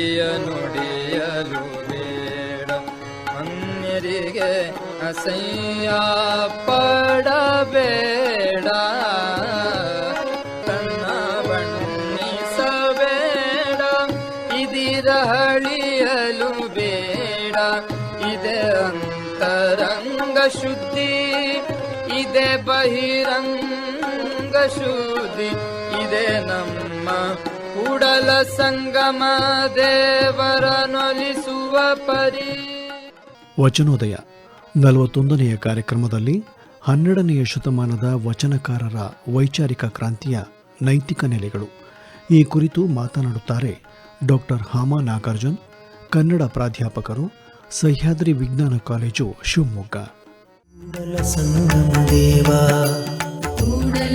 ಹುಸಿಯ ನುಡಿಯಲು ಬೇಡ. ಅನ್ಯರಿಗೆ ಅಸಹ್ಯ ಪಡಬೇಡ. ಬಣ್ಣಿಸಬೇಡ. ಇದಿರ ಬೇಡ. ಇದೆ ಅಂತರಂಗ ಶುದ್ಧಿ, ಇದೆ ಬಹಿರಂಗ ಶುದ್ಧಿ, ಇದೆ ನಮ್ಮ ಕೂಡಲ ಸಂಗಮ ದೇವರನೊಲಿಸುವ ಪರಿ. ವಚನೋದಯ ನಲವತ್ತೊಂದನೆಯ ಕಾರ್ಯಕ್ರಮದಲ್ಲಿ ಹನ್ನೆರಡನೆಯ ಶತಮಾನದ ವಚನಕಾರರ ವೈಚಾರಿಕ ಕ್ರಾಂತಿಯ ನೈತಿಕ ನೆಲೆಗಳು. ಈ ಕುರಿತು ಮಾತನಾಡುತ್ತಾರೆ ಡಾಕ್ಟರ್ ಹಾಮಾ ನಾಗಾರ್ಜುನ್ ಕನ್ನಡ ಪ್ರಾಧ್ಯಾಪಕರು ಸಹ್ಯಾದ್ರಿ ವಿಜ್ಞಾನ ಕಾಲೇಜು ಶಿವಮೊಗ್ಗ. ಕೂಡಲ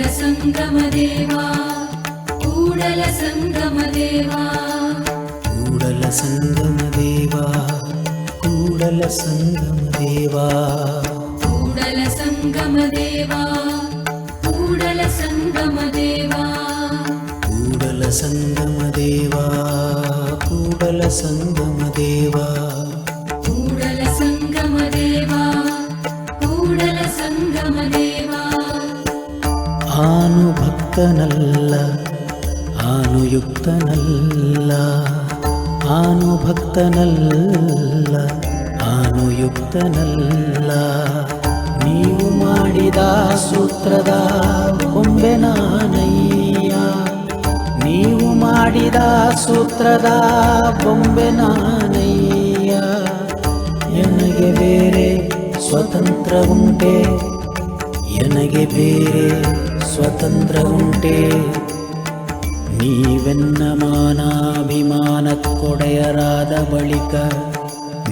ಸಂಗಮ ದೇವಾ. कूडलसङ्गमदेवा कूडलसङ्गमदेवा कूडलसङ्गमदेवा कूडलसङ्गमदेवा कूडलसङ्गमदेवा ऊडलसङ्गमदेवा कूडलसङ्गमदेवा कूडलसङ्गमदेवा ऊडलसङ्गमदेवा आनुभक्तनल्ल ಆನುಯುಕ್ತನಲ್ಲ, ಆನುಭಕ್ತನಲ್ಲ, ಆನುಯುಕ್ತನಲ್ಲ. ನೀವು ಮಾಡಿದ ಸೂತ್ರದ ಕೊಂಬೆ ನಾನಯ್ಯ. ನೀವು ಮಾಡಿದ ಸೂತ್ರದ ಬೊಂಬೆ ನಾನಯ್ಯ. ನನಗೆ ಬೇರೆ ಸ್ವತಂತ್ರ ಉಂಟೆ ನನಗೆ ಬೇರೆ ಸ್ವತಂತ್ರ ಉಂಟೆ. ನೀವೆನ್ನ ಮಾನಾಭಿಮಾನಕ್ಕೊಡೆಯರಾದ ಬಳಿಕ,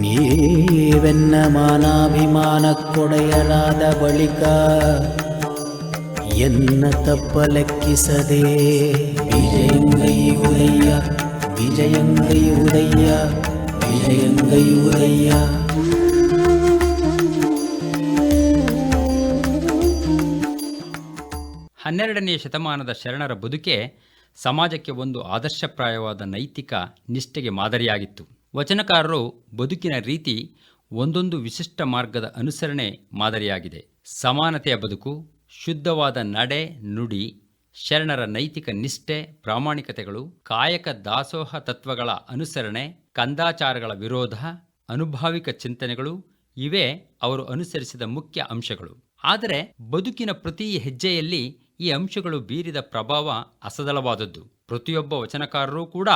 ನೀವೆನ್ನ ಮಾನಾಭಿಮಾನಕ್ಕೊಡೆಯರಾದ ಬಳಿಕ, ಎನ್ನ ತಪ್ಪ ಲೆಕ್ಕಿಸದೆ ವಿಜಯಂಗೈ ಉದಯ್ಯ ವಿಜಯಂಗೈ ಉದಯ್ಯ ವಿಜಯಂಗೈ ಉದಯ್ಯ. ಹನ್ನೆರಡನೆಯ ಶತಮಾನದ ಶರಣರ ಬದುಕೆ ಸಮಾಜಕ್ಕೆ ಒಂದು ಆದರ್ಶಪ್ರಾಯವಾದ ನೈತಿಕ ನಿಷ್ಠೆಗೆ ಮಾದರಿಯಾಗಿತ್ತು. ವಚನಕಾರರು ಬದುಕಿನ ರೀತಿ ಒಂದೊಂದು ವಿಶಿಷ್ಟ ಮಾರ್ಗದ ಅನುಸರಣೆ ಮಾದರಿಯಾಗಿದೆ. ಸಮಾನತೆಯ ಬದುಕು, ಶುದ್ಧವಾದ ನಡೆ, ನುಡಿ, ಶರಣರ ನೈತಿಕ ನಿಷ್ಠೆ, ಪ್ರಾಮಾಣಿಕತೆಗಳು, ಕಾಯಕ ದಾಸೋಹ ತತ್ವಗಳ ಅನುಸರಣೆ, ಕಂದಾಚಾರಗಳ ವಿರೋಧ, ಅನುಭಾವಿಕ ಚಿಂತನೆಗಳು, ಇವೇ ಅವರು ಅನುಸರಿಸಿದ ಮುಖ್ಯ ಅಂಶಗಳು. ಆದರೆ ಬದುಕಿನ ಪ್ರತಿ ಹೆಜ್ಜೆಯಲ್ಲಿ ಈ ಅಂಶಗಳು ಬೀರಿದ ಪ್ರಭಾವ ಅಸದಲವಾದದ್ದು ಪ್ರತಿಯೊಬ್ಬ ವಚನಕಾರರೂ ಕೂಡ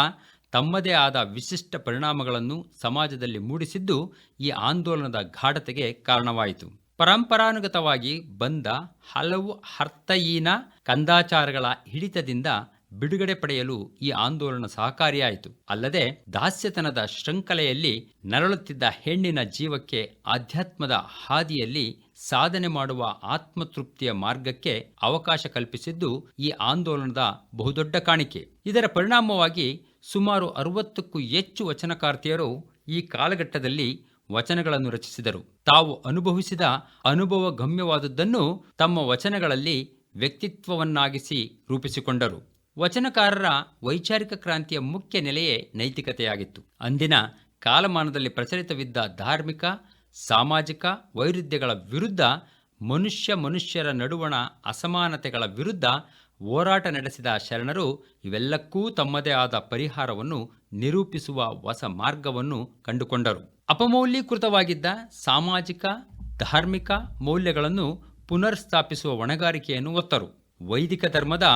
ತಮ್ಮದೇ ಆದ ವಿಶಿಷ್ಟ ಪರಿಣಾಮಗಳನ್ನು ಸಮಾಜದಲ್ಲಿ ಮೂಡಿಸಿದ್ದು ಈ ಆಂದೋಲನದ ಗಾಢತೆಗೆ ಕಾರಣವಾಯಿತು. ಪರಂಪರಾನುಗತವಾಗಿ ಬಂದ ಹಲವು ಅರ್ಥಹೀನ ಕಂದಾಚಾರಗಳ ಹಿಡಿತದಿಂದ ಬಿಡುಗಡೆ ಪಡೆಯಲು ಈ ಆಂದೋಲನ ಸಹಕಾರಿಯಾಯಿತು. ಅಲ್ಲದೆ ದಾಸ್ಯತನದ ಶೃಂಖಲೆಯಲ್ಲಿ ನರಳುತ್ತಿದ್ದ ಹೆಣ್ಣಿನ ಜೀವಕ್ಕೆ ಆಧ್ಯಾತ್ಮದ ಹಾದಿಯಲ್ಲಿ ಸಾಧನೆ ಮಾಡುವ ಆತ್ಮತೃಪ್ತಿಯ ಮಾರ್ಗಕ್ಕೆ ಅವಕಾಶ ಕಲ್ಪಿಸಿದ್ದು ಈ ಆಂದೋಲನದ ಬಹುದೊಡ್ಡ ಕಾಣಿಕೆ. ಇದರ ಪರಿಣಾಮವಾಗಿ ಸುಮಾರು ಅರವತ್ತಕ್ಕೂ ಹೆಚ್ಚು ವಚನಕಾರ್ತಿಯರು ಈ ಕಾಲಘಟ್ಟದಲ್ಲಿ ವಚನಗಳನ್ನು ರಚಿಸಿದರು. ತಾವು ಅನುಭವಿಸಿದ ಅನುಭವ ಗಮ್ಯವಾದದ್ದನ್ನು ತಮ್ಮ ವಚನಗಳಲ್ಲಿ ವ್ಯಕ್ತಿತ್ವವನ್ನಾಗಿಸಿ ರೂಪಿಸಿಕೊಂಡರು. ವಚನಕಾರರ ವೈಚಾರಿಕ ಕ್ರಾಂತಿಯ ಮುಖ್ಯ ನೆಲೆಯೇ ನೈತಿಕತೆಯಾಗಿತ್ತು. ಅಂದಿನ ಕಾಲಮಾನದಲ್ಲಿ ಪ್ರಚಲಿತವಿದ್ದ ಧಾರ್ಮಿಕ ಸಾಮಾಜಿಕ ವೈರುಧ್ಯಗಳ ವಿರುದ್ಧ ಮನುಷ್ಯ ಮನುಷ್ಯರ ನಡುವಣ ಅಸಮಾನತೆಗಳ ವಿರುದ್ಧ ಹೋರಾಟ ನಡೆಸಿದ ಶರಣರು ಇವೆಲ್ಲಕ್ಕೂ ತಮ್ಮದೇ ಆದ ಪರಿಹಾರವನ್ನು ನಿರೂಪಿಸುವ ಹೊಸ ಮಾರ್ಗವನ್ನು ಕಂಡುಕೊಂಡರು. ಅಪಮೌಲ್ಯೀಕೃತವಾಗಿದ್ದ ಸಾಮಾಜಿಕ, ಧಾರ್ಮಿಕ ಮೌಲ್ಯಗಳನ್ನು ಪುನರ್ಸ್ಥಾಪಿಸುವ ಹೊಣೆಗಾರಿಕೆಯನ್ನು ಒತ್ತರು ವೈದಿಕ ಧರ್ಮದ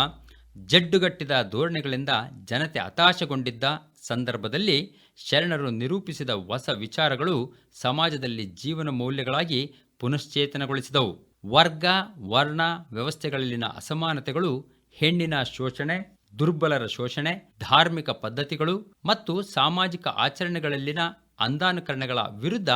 ಜಡ್ಡುಗಟ್ಟಿದ ಧೋರಣೆಗಳಿಂದ ಜನತೆ ಹತಾಶಗೊಂಡಿದ್ದ ಸಂದರ್ಭದಲ್ಲಿ ಶರಣರು ನಿರೂಪಿಸಿದ ಹೊಸ ವಿಚಾರಗಳು ಸಮಾಜದಲ್ಲಿ ಜೀವನ ಮೌಲ್ಯಗಳಾಗಿ ಪುನಶ್ಚೇತನಗೊಳಿಸಿದವು. ವರ್ಗ, ವರ್ಣ ವ್ಯವಸ್ಥೆಗಳಲ್ಲಿನ ಅಸಮಾನತೆಗಳು, ಹೆಣ್ಣಿನ ಶೋಷಣೆ, ದುರ್ಬಲರ ಶೋಷಣೆ, ಧಾರ್ಮಿಕ ಪದ್ಧತಿಗಳು ಮತ್ತು ಸಾಮಾಜಿಕ ಆಚರಣೆಗಳಲ್ಲಿನ ಅಂದಾನುಕರಣಗಳ ವಿರುದ್ಧ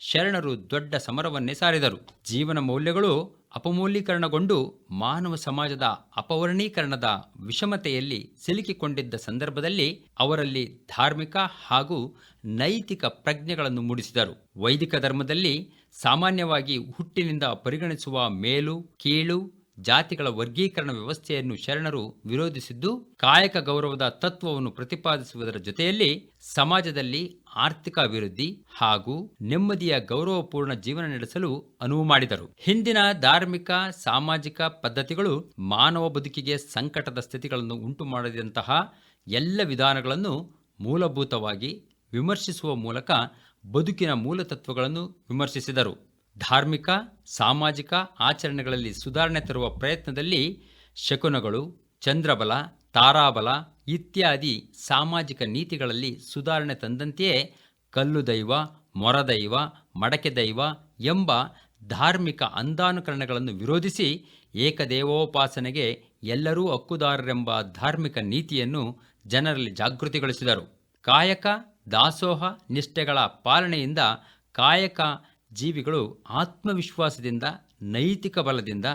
ಶರಣರು ದೊಡ್ಡ ಸಮರವನ್ನೇ ಸಾರಿದರು. ಜೀವನ ಮೌಲ್ಯಗಳು ಅಪಮೂಲ್ಯೀಕರಣಗೊಂಡು ಮಾನವ ಸಮಾಜದ ಅಪವರ್ಣೀಕರಣದ ವಿಷಮತೆಯಲ್ಲಿ ಸಿಲುಕಿಕೊಂಡಿದ್ದ ಸಂದರ್ಭದಲ್ಲಿ ಅವರಲ್ಲಿ ಧಾರ್ಮಿಕ ಹಾಗೂ ನೈತಿಕ ಪ್ರಜ್ಞೆಗಳನ್ನು ಮೂಡಿಸಿದರು. ವೈದಿಕ ಧರ್ಮದಲ್ಲಿ ಸಾಮಾನ್ಯವಾಗಿ ಹುಟ್ಟಿನಿಂದ ಪರಿಗಣಿಸುವ ಮೇಲು, ಕೀಳು, ಜಾತಿಗಳ ವರ್ಗೀಕರಣ ವ್ಯವಸ್ಥೆಯನ್ನು ಶರಣರು ವಿರೋಧಿಸಿದ್ದು, ಕಾಯಕ ಗೌರವದ ತತ್ವವನ್ನು ಪ್ರತಿಪಾದಿಸುವುದರ ಜೊತೆಯಲ್ಲಿ ಸಮಾಜದಲ್ಲಿ ಆರ್ಥಿಕ ಅಭಿವೃದ್ಧಿ ಹಾಗೂ ನೆಮ್ಮದಿಯ ಗೌರವಪೂರ್ಣ ಜೀವನ ನಡೆಸಲು ಅನುವು ಮಾಡಿದರು. ಹಿಂದಿನ ಧಾರ್ಮಿಕ, ಸಾಮಾಜಿಕ ಪದ್ಧತಿಗಳು ಮಾನವ ಬದುಕಿಗೆ ಸಂಕಟದ ಸ್ಥಿತಿಗಳನ್ನು ಉಂಟು ಮಾಡಿದಂತಹ ಎಲ್ಲ ವಿಧಾನಗಳನ್ನು ಮೂಲಭೂತವಾಗಿ ವಿಮರ್ಶಿಸುವ ಮೂಲಕ ಬದುಕಿನ ಮೂಲ ತತ್ವಗಳನ್ನು ವಿಮರ್ಶಿಸಿದರು. ಧಾರ್ಮಿಕ, ಸಾಮಾಜಿಕ ಆಚರಣೆಗಳಲ್ಲಿ ಸುಧಾರಣೆ ತರುವ ಪ್ರಯತ್ನದಲ್ಲಿ ಶಕುನಗಳು, ಚಂದ್ರಬಲ ತಾರಾಬಲ ಇತ್ಯಾದಿ ಸಾಮಾಜಿಕ ನೀತಿಗಳಲ್ಲಿ ಸುಧಾರಣೆ ತಂದಂತೆಯೇ ಕಲ್ಲು ದೈವ ಮೊರದೈವ ಮಡಕೆ ದೈವ ಎಂಬ ಧಾರ್ಮಿಕ ಅಂದಾನುಕರಣಗಳನ್ನು ವಿರೋಧಿಸಿ ಏಕದೇವೋಪಾಸನೆಗೆ ಎಲ್ಲರೂ ಹಕ್ಕುದಾರರೆಂಬ ಧಾರ್ಮಿಕ ನೀತಿಯನ್ನು ಜನರಲ್ಲಿ ಜಾಗೃತಿಗೊಳಿಸಿದರು. ಕಾಯಕ, ದಾಸೋಹ ನಿಷ್ಠೆಗಳ ಪಾಲನೆಯಿಂದ ಕಾಯಕ ಜೀವಿಗಳು ಆತ್ಮವಿಶ್ವಾಸದಿಂದ, ನೈತಿಕ ಬಲದಿಂದ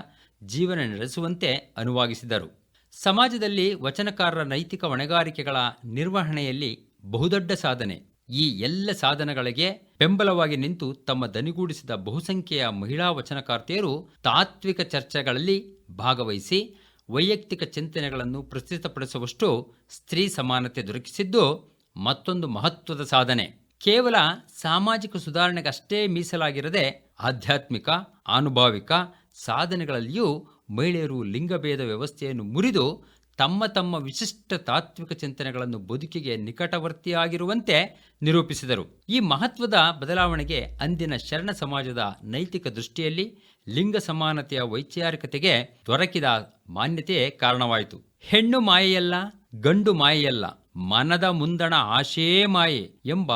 ಜೀವನ ನಡೆಸುವಂತೆ ಅನುವಾಗಿಸಿದರು. ಸಮಾಜದಲ್ಲಿ ವಚನಕಾರರ ನೈತಿಕ ಹೊಣೆಗಾರಿಕೆಗಳ ನಿರ್ವಹಣೆಯಲ್ಲಿ ಬಹುದೊಡ್ಡ ಸಾಧನೆ. ಈ ಎಲ್ಲ ಸಾಧನಗಳಿಗೆ ಬೆಂಬಲವಾಗಿ ನಿಂತು ತಮ್ಮ ದನಿಗೂಡಿಸಿದ ಬಹುಸಂಖ್ಯೆಯ ಮಹಿಳಾ ವಚನಕಾರ್ತೆಯರು ತಾತ್ವಿಕ ಚರ್ಚೆಗಳಲ್ಲಿ ಭಾಗವಹಿಸಿ ವೈಯಕ್ತಿಕ ಚಿಂತನೆಗಳನ್ನು ಪ್ರಸ್ತುತಪಡಿಸುವಷ್ಟು ಸ್ತ್ರೀ ಸಮಾನತೆ ದೊರಕಿಸಿದ್ದು ಮತ್ತೊಂದು ಮಹತ್ವದ ಸಾಧನೆ. ಕೇವಲ ಸಾಮಾಜಿಕ ಸುಧಾರಣೆಗಷ್ಟೇ ಮೀಸಲಾಗಿರದೆ ಆಧ್ಯಾತ್ಮಿಕ ಆನುಭಾವಿಕ ಸಾಧನೆಗಳಲ್ಲಿಯೂ ಮಹಿಳೆಯರು ಲಿಂಗಭೇದ ವ್ಯವಸ್ಥೆಯನ್ನು ಮುರಿದು ತಮ್ಮ ತಮ್ಮ ವಿಶಿಷ್ಟ ತಾತ್ವಿಕ ಚಿಂತನೆಗಳನ್ನು ಬದುಕಿಗೆ ನಿಕಟವರ್ತಿಯಾಗಿರುವಂತೆ ನಿರೂಪಿಸಿದರು. ಈ ಮಹತ್ವದ ಬದಲಾವಣೆಗೆ ಅಂದಿನ ಶರಣ ಸಮಾಜದ ನೈತಿಕ ದೃಷ್ಟಿಯಲ್ಲಿ ಲಿಂಗ ಸಮಾನತೆಯ ವೈಚಾರಿಕತೆಗೆ ದೊರಕಿದ ಮಾನ್ಯತೆಯೇ ಕಾರಣವಾಯಿತು. ಹೆಣ್ಣು ಮಾಯೆಯಲ್ಲ, ಗಂಡು ಮಾಯೆಯಲ್ಲ, ಮನದ ಮುಂದಣ ಆಶೇ ಮಾಯೆ ಎಂಬ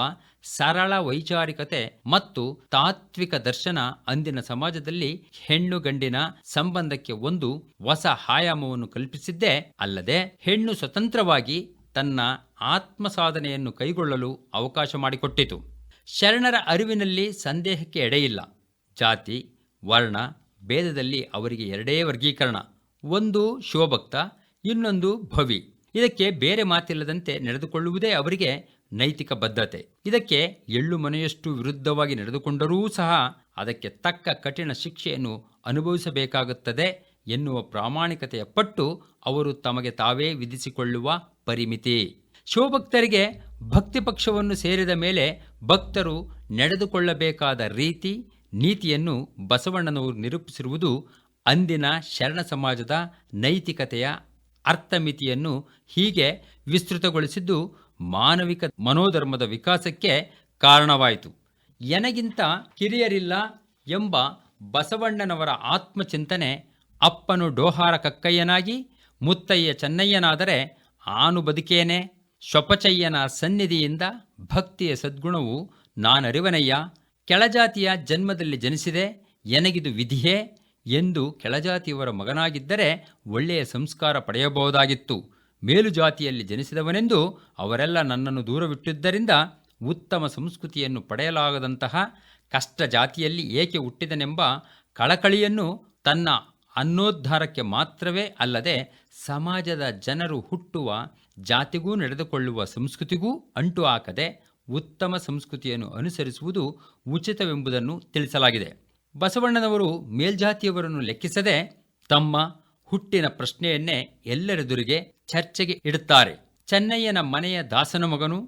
ಸರಳ ವೈಚಾರಿಕತೆ ಮತ್ತು ತಾತ್ವಿಕ ದರ್ಶನ ಅಂದಿನ ಸಮಾಜದಲ್ಲಿ ಹೆಣ್ಣು ಗಂಡಿನ ಸಂಬಂಧಕ್ಕೆ ಒಂದು ಹೊಸ ಆಯಾಮವನ್ನು ಕಲ್ಪಿಸಿದ್ದೇ ಅಲ್ಲದೆ ಹೆಣ್ಣು ಸ್ವತಂತ್ರವಾಗಿ ತನ್ನ ಆತ್ಮ ಸಾಧನೆಯನ್ನು ಕೈಗೊಳ್ಳಲು ಅವಕಾಶ ಮಾಡಿಕೊಟ್ಟಿತು. ಶರಣರ ಅರಿವಿನಲ್ಲಿ ಸಂದೇಹಕ್ಕೆ ಎಡೆಯಿಲ್ಲ. ಜಾತಿ, ವರ್ಣ, ಭೇದದಲ್ಲಿ ಅವರಿಗೆ ಎರಡೇ ವರ್ಗೀಕರಣ, ಒಂದು ಶಿವಭಕ್ತ ಇನ್ನೊಂದು ಭವಿ. ಇದಕ್ಕೆ ಬೇರೆ ಮಾತಿಲ್ಲದಂತೆ ನಡೆದುಕೊಳ್ಳುವುದೇ ಅವರಿಗೆ ನೈತಿಕ ಬದ್ಧತೆ ಇದಕ್ಕೆ ಎಳ್ಳು ಮನೆಯಷ್ಟು ವಿರುದ್ಧವಾಗಿ ನಡೆದುಕೊಂಡರೂ ಸಹ ಅದಕ್ಕೆ ತಕ್ಕ ಕಠಿಣ ಶಿಕ್ಷೆಯನ್ನು ಅನುಭವಿಸಬೇಕಾಗುತ್ತದೆ ಎನ್ನುವ ಪ್ರಾಮಾಣಿಕತೆಯ ಪಟ್ಟು ಅವರು ತಮಗೆ ತಾವೇ ವಿಧಿಸಿಕೊಳ್ಳುವ ಪರಿಮಿತಿ. ಶಿವಭಕ್ತರಿಗೆ ಭಕ್ತಿ ಪಕ್ಷವನ್ನು ಸೇರಿದ ಮೇಲೆ ಭಕ್ತರು ನಡೆದುಕೊಳ್ಳಬೇಕಾದ ರೀತಿ, ನೀತಿಯನ್ನು ಬಸವಣ್ಣನವರು ನಿರೂಪಿಸಿರುವುದು ಅಂದಿನ ಶರಣ ಸಮಾಜದ ನೈತಿಕತೆಯ ಅರ್ಥಮಿತಿಯನ್ನು ಹೀಗೆ ವಿಸ್ತೃತಗೊಳಿಸಿದ್ದು ಮಾನವಿಕ ಮನೋಧರ್ಮದ ವಿಕಾಸಕ್ಕೆ ಕಾರಣವಾಯಿತು. ಎನಗಿಂತ ಕಿರಿಯರಿಲ್ಲ ಎಂಬ ಬಸವಣ್ಣನವರ ಆತ್ಮಚಿಂತನೆ ಅಪ್ಪನು ಡೋಹಾರ ಕಕ್ಕಯ್ಯನಾಗಿ, ಮುತ್ತಯ್ಯ ಚೆನ್ನಯ್ಯನಾದರೆ ಆನು ಬದುಕೇನೆ, ಶೊಪಚಯ್ಯನ ಸನ್ನಿಧಿಯಿಂದ ಭಕ್ತಿಯ ಸದ್ಗುಣವು ನಾನರಿವನಯ್ಯ, ಕೆಳಜಾತಿಯ ಜನ್ಮದಲ್ಲಿ ಜನಿಸಿದೆ, ಎನಗಿದು ವಿಧಿಯೇ ಎಂದು ಕೆಳಜಾತಿಯವರ ಮಗನಾಗಿದ್ದರೆ ಒಳ್ಳೆಯ ಸಂಸ್ಕಾರ ಪಡೆಯಬಹುದಾಗಿತ್ತು. ಮೇಲುಜಾತಿಯಲ್ಲಿ ಜನಿಸಿದವನೆಂದು ಅವರೆಲ್ಲ ನನ್ನನ್ನು ದೂರವಿಟ್ಟಿದ್ದರಿಂದ ಉತ್ತಮ ಸಂಸ್ಕೃತಿಯನ್ನು ಪಡೆಯಲಾಗದಂತಹ ಕಷ್ಟ ಜಾತಿಯಲ್ಲಿ ಏಕೆ ಹುಟ್ಟಿದನೆಂಬ ಕಳಕಳಿಯನ್ನು ತನ್ನ ಅನ್ನೋದ್ಧಾರಕ್ಕೆ ಮಾತ್ರವೇ ಅಲ್ಲದೆ ಸಮಾಜದ ಜನರು ಹುಟ್ಟುವ ಜಾತಿಗೂ ನಡೆದುಕೊಳ್ಳುವ ಸಂಸ್ಕೃತಿಗೂ ಅಂಟು ಹಾಕದೆ ಉತ್ತಮ ಸಂಸ್ಕೃತಿಯನ್ನು ಅನುಸರಿಸುವುದು ಉಚಿತವೆಂಬುದನ್ನು ತಿಳಿಸಲಾಗಿದೆ. ಬಸವಣ್ಣನವರು ಮೇಲ್ಜಾತಿಯವರನ್ನು ಲೆಕ್ಕಿಸದೆ ತಮ್ಮ ಹುಟ್ಟಿನ ಪ್ರಶ್ನೆಯನ್ನೇ ಎಲ್ಲರೆದುರಿಗೆ ಚರ್ಚೆಗೆ ಇಡುತ್ತಾರೆ. ಚೆನ್ನಯ್ಯನ ಮನೆಯ ದಾಸನ ಮಗನು,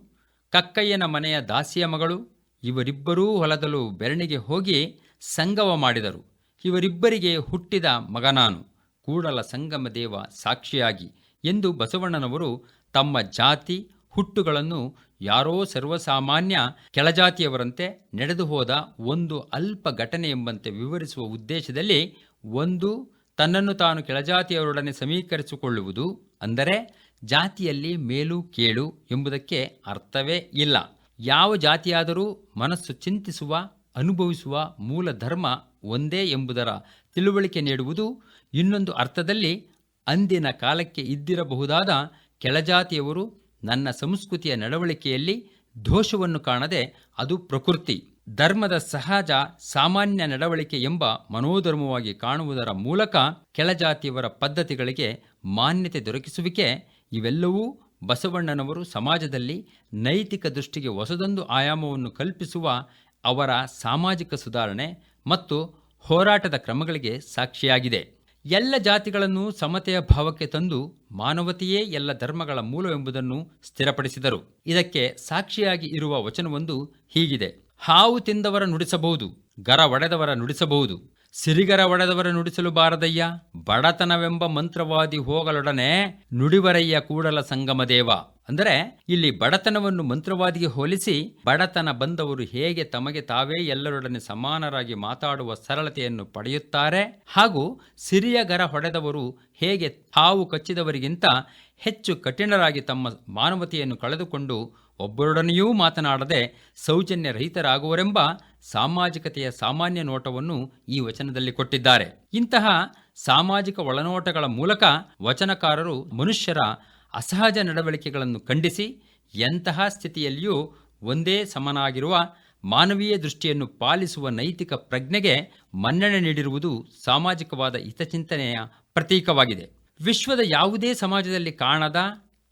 ಕಕ್ಕಯ್ಯನ ಮನೆಯ ದಾಸಿಯ ಮಗಳು, ಇವರಿಬ್ಬರೂ ಹೊಲದಲು ಬೆರಣಿಗೆ ಹೋಗಿ ಸಂಗವ ಮಾಡಿದರು. ಇವರಿಬ್ಬರಿಗೆ ಹುಟ್ಟಿದ ಮಗನಾನು ಕೂಡಲ ಸಂಗಮ ದೇವ ಸಾಕ್ಷಿಯಾಗಿ ಎಂದು ಬಸವಣ್ಣನವರು ತಮ್ಮ ಜಾತಿ, ಹುಟ್ಟುಗಳನ್ನು ಯಾರೋ ಸರ್ವಸಾಮಾನ್ಯ ಕೆಳಜಾತಿಯವರಂತೆ ನಡೆದು ಹೋದ ಒಂದು ಅಲ್ಪ ಘಟನೆ ಎಂಬಂತೆ ವಿವರಿಸುವ ಉದ್ದೇಶದಲ್ಲಿ ಒಂದು ತನ್ನನ್ನು ತಾನು ಕೆಳಜಾತಿಯವರೊಡನೆ ಸಮೀಕರಿಸಿಕೊಳ್ಳುವುದು, ಅಂದರೆ ಜಾತಿಯಲ್ಲಿ ಮೇಲು ಕೇಳು ಎಂಬುದಕ್ಕೆ ಅರ್ಥವೇ ಇಲ್ಲ. ಯಾವ ಜಾತಿಯಾದರೂ ಮನಸ್ಸು ಚಿಂತಿಸುವ, ಅನುಭವಿಸುವ ಮೂಲ ಧರ್ಮ ಒಂದೇ ಎಂಬುದರ ತಿಳುವಳಿಕೆ ನೀಡುವುದು ಇನ್ನೊಂದು ಅರ್ಥದಲ್ಲಿ ಅಂದಿನ ಕಾಲಕ್ಕೆ ಇದ್ದಿರಬಹುದಾದ ಕೆಳಜಾತಿಯವರು ನನ್ನ ಸಂಸ್ಕೃತಿಯ ನಡವಳಿಕೆಯಲ್ಲಿ ದೋಷವನ್ನು ಕಾಣದೆ ಅದು ಪ್ರಕೃತಿ. ಧರ್ಮದ ಸಹಜ ಸಾಮಾನ್ಯ ನಡವಳಿಕೆ ಎಂಬ ಮನೋಧರ್ಮವಾಗಿ ಕಾಣುವುದರ ಮೂಲಕ ಕೆಳಜಾತಿಯವರ ಪದ್ಧತಿಗಳಿಗೆ ಮಾನ್ಯತೆ ದೊರಕಿಸುವಿಕೆ ಇವೆಲ್ಲವೂ ಬಸವಣ್ಣನವರು ಸಮಾಜದಲ್ಲಿ ನೈತಿಕ ದೃಷ್ಟಿಗೆ ಹೊಸದೊಂದು ಆಯಾಮವನ್ನು ಕಲ್ಪಿಸುವ ಅವರ ಸಾಮಾಜಿಕ ಸುಧಾರಣೆ ಮತ್ತು ಹೋರಾಟದ ಕ್ರಮಗಳಿಗೆ ಸಾಕ್ಷಿಯಾಗಿದೆ. ಎಲ್ಲ ಜಾತಿಗಳನ್ನು ಸಮತೆಯ ಭಾವಕ್ಕೆ ತಂದು ಮಾನವತೆಯೇ ಎಲ್ಲ ಧರ್ಮಗಳ ಮೂಲವೆಂಬುದನ್ನು ಸ್ಥಿರಪಡಿಸಿದರು. ಇದಕ್ಕೆ ಸಾಕ್ಷಿಯಾಗಿ ಇರುವ ವಚನವೊಂದು ಹೀಗಿದೆ. ಹಾವು ತಿಂದವರ ನುಡಿಸಬಹುದು, ಗರ ಒಡೆದವರ ನುಡಿಸಬಹುದು. ಸಿರಿಗರ ಒಡೆದವರ ನುಡಿಸಲು ಬಾರದಯ್ಯ, ಬಡತನವೆಂಬ ಮಂತ್ರವಾದಿ ಹೋಗಲೊಡನೆ ನುಡಿವರಯ್ಯ ಕೂಡಲ ಸಂಗಮ ದೇವ. ಅಂದರೆ ಇಲ್ಲಿ ಬಡತನವನ್ನು ಮಂತ್ರವಾದಿಗೆ ಹೋಲಿಸಿ, ಬಡತನ ಬಂದವರು ಹೇಗೆ ತಮಗೆ ತಾವೇ ಎಲ್ಲರೊಡನೆ ಸಮಾನರಾಗಿ ಮಾತಾಡುವ ಸರಳತೆಯನ್ನು ಪಡೆಯುತ್ತಾರೆ, ಹಾಗೂ ಸಿರಿಯ ಗರ ಹೊಡೆದವರು ಹೇಗೆ ಹಾವು ಕಚ್ಚಿದವರಿಗಿಂತ ಹೆಚ್ಚು ಕಠಿಣರಾಗಿ ತಮ್ಮ ಮಾನವತೆಯನ್ನು ಕಳೆದುಕೊಂಡು ಒಬ್ಬರೊಡನೆಯೂ ಮಾತನಾಡದೆ ಸೌಜನ್ಯ ರಹಿತರಾಗುವರೆಂಬ ಸಾಮಾಜಿಕತೆಯ ಸಾಮಾನ್ಯ ನೋಟವನ್ನು ಈ ವಚನದಲ್ಲಿ ಕೊಟ್ಟಿದ್ದಾರೆ. ಇಂತಹ ಸಾಮಾಜಿಕ ಒಳನೋಟಗಳ ಮೂಲಕ ವಚನಕಾರರು ಮನುಷ್ಯರ ಅಸಹಜ ನಡವಳಿಕೆಗಳನ್ನು ಖಂಡಿಸಿ, ಎಂತಹ ಸ್ಥಿತಿಯಲ್ಲಿಯೂ ಒಂದೇ ಸಮನಾಗಿರುವ ಮಾನವೀಯ ದೃಷ್ಟಿಯನ್ನು ಪಾಲಿಸುವ ನೈತಿಕ ಪ್ರಜ್ಞೆಗೆ ಮನ್ನಣೆ ನೀಡಿರುವುದು ಸಾಮಾಜಿಕವಾದ ಹಿತಚಿಂತನೆಯ ಪ್ರತೀಕವಾಗಿದೆ. ವಿಶ್ವದ ಯಾವುದೇ ಸಮಾಜದಲ್ಲಿ ಕಾಣದ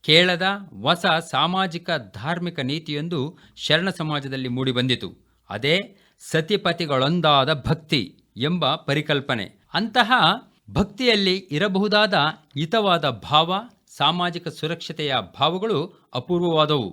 ಕೇಳದ ಹೊಸ ಸಾಮಾಜಿಕ ಧಾರ್ಮಿಕ ನೀತಿಯೊಂದು ಶರಣ ಸಮಾಜದಲ್ಲಿ ಮೂಡಿಬಂದಿತು ಅದೇ ಸತಿಪತಿಗಳೊಂದಾದ ಭಕ್ತಿ ಎಂಬ ಪರಿಕಲ್ಪನೆ. ಅಂತಹ ಭಕ್ತಿಯಲ್ಲಿ ಇರಬಹುದಾದ ಹಿತವಾದ ಭಾವ, ಸಾಮಾಜಿಕ ಸುರಕ್ಷತೆಯ ಭಾವಗಳು ಅಪೂರ್ವವಾದವು.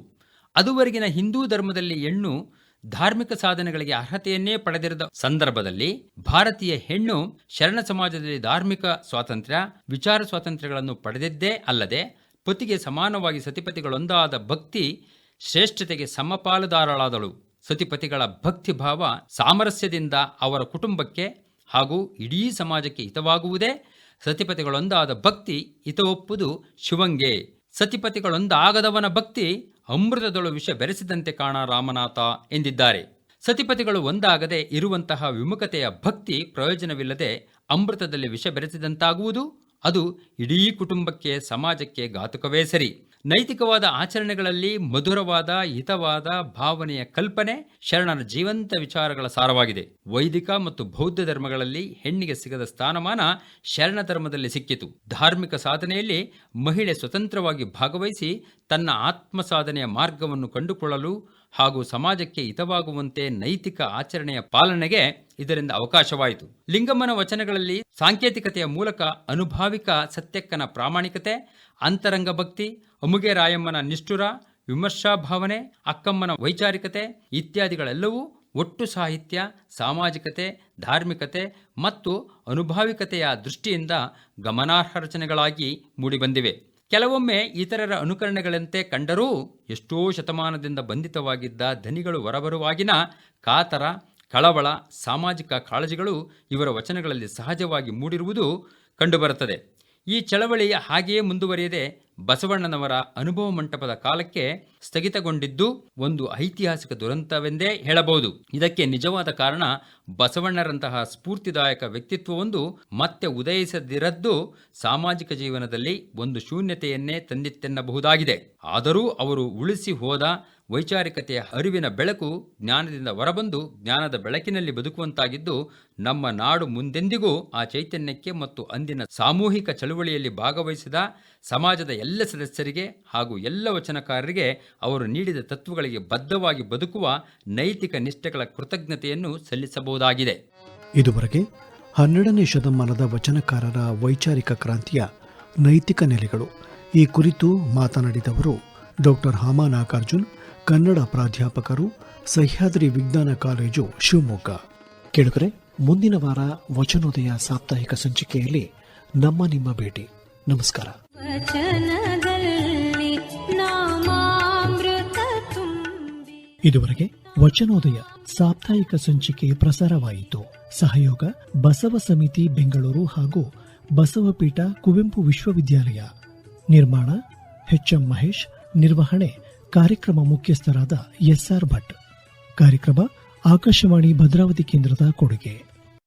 ಅದುವರೆಗಿನ ಹಿಂದೂ ಧರ್ಮದಲ್ಲಿ ಹೆಣ್ಣು ಧಾರ್ಮಿಕ ಸಾಧನೆಗಳಿಗೆ ಅರ್ಹತೆಯನ್ನೇ ಪಡೆದಿರದ ಸಂದರ್ಭದಲ್ಲಿ ಭಾರತೀಯ ಹೆಣ್ಣು ಶರಣ ಸಮಾಜದಲ್ಲಿ ಧಾರ್ಮಿಕ ಸ್ವಾತಂತ್ರ್ಯ, ವಿಚಾರ ಸ್ವಾತಂತ್ರ್ಯಗಳನ್ನು ಪಡೆದಿದ್ದೇ ಅಲ್ಲದೆ ಪತಿಗೆ ಸಮಾನವಾಗಿ ಸತಿಪತಿಗಳೊಂದಾದ ಭಕ್ತಿ ಶ್ರೇಷ್ಠತೆಗೆ ಸಮಪಾಲುದಾರಳಾದಳು. ಸತಿಪತಿಗಳ ಭಕ್ತಿ ಭಾವ ಸಾಮರಸ್ಯದಿಂದ ಅವರ ಕುಟುಂಬಕ್ಕೆ ಹಾಗೂ ಇಡೀ ಸಮಾಜಕ್ಕೆ ಹಿತವಾಗುವುದೇ. ಸತಿಪತಿಗಳೊಂದಾದ ಭಕ್ತಿ ಹಿತವೊಪ್ಪುದು ಶಿವಂಗೆ. ಸತಿಪತಿಗಳೊಂದಾಗದವನ ಭಕ್ತಿ ಅಮೃತದೊಳು ವಿಷ ಬೆರೆಸಿದಂತೆ ಕಾಣ ರಾಮನಾಥ ಎಂದಿದ್ದಾರೆ. ಸತಿಪತಿಗಳು ಒಂದಾಗದೆ ಇರುವಂತಹ ವಿಮುಖತೆಯ ಭಕ್ತಿ ಪ್ರಯೋಜನವಿಲ್ಲದೆ ಅಮೃತದಲ್ಲಿ ವಿಷ ಬೆರೆಸಿದಂತಾಗುವುದು. ಅದು ಇಡೀ ಕುಟುಂಬಕ್ಕೆ, ಸಮಾಜಕ್ಕೆ ಘಾತುಕವೇ ಸರಿ. ನೈತಿಕವಾದ ಆಚರಣೆಗಳಲ್ಲಿ ಮಧುರವಾದ, ಹಿತವಾದ ಭಾವನೆಯ ಕಲ್ಪನೆ ಶರಣರ ಜೀವಂತ ವಿಚಾರಗಳ ಸಾರವಾಗಿದೆ. ವೈದಿಕ ಮತ್ತು ಬೌದ್ಧ ಧರ್ಮಗಳಲ್ಲಿ ಹೆಣ್ಣಿಗೆ ಸಿಗದ ಸ್ಥಾನಮಾನ ಶರಣ ಧರ್ಮದಲ್ಲಿ ಸಿಕ್ಕಿತು. ಧಾರ್ಮಿಕ ಸಾಧನೆಯಲ್ಲಿ ಮಹಿಳೆ ಸ್ವತಂತ್ರವಾಗಿ ಭಾಗವಹಿಸಿ ತನ್ನ ಆತ್ಮ ಸಾಧನೆಯ ಮಾರ್ಗವನ್ನು ಕಂಡುಕೊಳ್ಳಲು ಹಾಗೂ ಸಮಾಜಕ್ಕೆ ಹಿತವಾಗುವಂತೆ ನೈತಿಕ ಆಚರಣೆಯ ಪಾಲನೆಗೆ ಇದರಿಂದ ಅವಕಾಶವಾಯಿತು. ಲಿಂಗಮ್ಮನ ವಚನಗಳಲ್ಲಿ ಸಾಂಕೇತಿಕತೆಯ ಮೂಲಕ ಅನುಭಾವಿಕ ಸತ್ಯಕ್ಕನ ಪ್ರಾಮಾಣಿಕತೆ, ಅಂತರಂಗ ಭಕ್ತಿ, ಅಮುಗೆ ರಾಯಮ್ಮನ ನಿಷ್ಠುರ, ವಿಮರ್ಶಾ ಭಾವನೆ, ಅಕ್ಕಮ್ಮನ ವೈಚಾರಿಕತೆ ಇತ್ಯಾದಿಗಳೆಲ್ಲವೂ ಒಟ್ಟು ಸಾಹಿತ್ಯ, ಸಾಮಾಜಿಕತೆ, ಧಾರ್ಮಿಕತೆ ಮತ್ತು ಅನುಭಾವಿಕತೆಯ ದೃಷ್ಟಿಯಿಂದ ಗಮನಾರ್ಹ ರಚನೆಗಳಾಗಿ ಮೂಡಿಬಂದಿವೆ. ಕೆಲವೊಮ್ಮೆ ಇತರರ ಅನುಕರಣೆಗಳಂತೆ ಕಂಡರೂ ಎಷ್ಟೋ ಶತಮಾನದಿಂದ ಬಂಧಿತವಾಗಿದ್ದ ಧನಿಗಳು ಹೊರಬರುವಾಗಿನ ಕಾತರ ಕಳವಳ, ಸಾಮಾಜಿಕ ಕಾಳಜಿಗಳು ಇವರ ವಚನಗಳಲ್ಲಿ ಸಹಜವಾಗಿ ಮೂಡಿರುವುದು ಕಂಡುಬರುತ್ತದೆ. ಈ ಚಳವಳಿ ಹಾಗೆಯೇ ಮುಂದುವರಿಯದೆ ಬಸವಣ್ಣನವರ ಅನುಭವ ಮಂಟಪದ ಕಾಲಕ್ಕೆ ಸ್ಥಗಿತಗೊಂಡಿದ್ದು ಒಂದು ಐತಿಹಾಸಿಕ ದುರಂತವೆಂದೇ ಹೇಳಬಹುದು. ಇದಕ್ಕೆ ನಿಜವಾದ ಕಾರಣ ಬಸವಣ್ಣರಂತಹ ಸ್ಫೂರ್ತಿದಾಯಕ ವ್ಯಕ್ತಿತ್ವವೊಂದು ಮತ್ತೆ ಉದಯಿಸದಿರದ್ದು ಸಾಮಾಜಿಕ ಜೀವನದಲ್ಲಿ ಒಂದು ಶೂನ್ಯತೆಯನ್ನೇ ತಂದಿತ್ತೆನ್ನಬಹುದಾಗಿದೆ. ಆದರೂ ಅವರು ಉಳಿಸಿ ಹೋದ ವೈಚಾರಿಕತೆಯ ಅರಿವಿನ ಬೆಳಕು ಜ್ಞಾನದಿಂದ ಹೊರಬಂದು ಜ್ಞಾನದ ಬೆಳಕಿನಲ್ಲಿ ಬದುಕುವಂತಾಗಿದ್ದು, ನಮ್ಮ ನಾಡು ಮುಂದೆಂದಿಗೂ ಆ ಚೈತನ್ಯಕ್ಕೆ ಮತ್ತು ಅಂದಿನ ಸಾಮೂಹಿಕ ಚಳುವಳಿಯಲ್ಲಿ ಭಾಗವಹಿಸಿದ ಸಮಾಜದ ಎಲ್ಲ ಸದಸ್ಯರಿಗೆ ಹಾಗೂ ಎಲ್ಲ ವಚನಕಾರರಿಗೆ ಅವರು ನೀಡಿದ ತತ್ವಗಳಿಗೆ ಬದ್ಧವಾಗಿ ಬದುಕುವ ನೈತಿಕ ನಿಷ್ಠೆಗಳ ಕೃತಜ್ಞತೆಯನ್ನು ಸಲ್ಲಿಸಬಹುದಾಗಿದೆ. ಇದುವರೆಗೆ ಹನ್ನೆರಡನೇ ಶತಮಾನದ ವಚನಕಾರರ ವೈಚಾರಿಕ ಕ್ರಾಂತಿಯ ನೈತಿಕ ನೆಲೆಗಳು. ಈ ಕುರಿತು ಮಾತನಾಡಿದವರು ಡಾಕ್ಟರ್ ಹಾಮಾ ನಾಗಾರ್ಜುನ್ ಕನ್ನಡ ಪ್ರಾಧ್ಯಾಪಕರು ಸಹ್ಯಾದ್ರಿ ವಿಜ್ಞಾನ ಕಾಲೇಜು ಶಿವಮೊಗ್ಗ. ಕೇಳುಗರೆ ಮುಂದಿನ ವಾರ ವಚನೋದಯ ಸಾಪ್ತಾಹಿಕ ಸಂಚಿಕೆಯಲ್ಲಿ ನಮ್ಮ ನಿಮ್ಮ ಭೇಟಿ. ನಮಸ್ಕಾರ. ಇದುವರೆಗೆ ವಚನೋದಯ ಸಾಪ್ತಾಹಿಕ ಸಂಚಿಕೆ ಪ್ರಸಾರವಾಯಿತು. ಸಹಯೋಗ ಬಸವ ಸಮಿತಿ ಬೆಂಗಳೂರು ಹಾಗೂ ಬಸವಪೀಠ ಕುವೆಂಪು ವಿಶ್ವವಿದ್ಯಾಲಯ. ನಿರ್ಮಾಣ ಎಚ್ಎಂ ಮಹೇಶ್. ನಿರ್ವಹಣೆ ಕಾರ್ಯಕ್ರಮ ಮುಖ್ಯಸ್ಥರಾದ ಎಸ್ಆರ್ ಭಟ್. ಕಾರ್ಯಕ್ರಮ ಆಕಾಶವಾಣಿ ಭದ್ರಾವತಿ ಕೇಂದ್ರದ ಕೊಡುಗೆ.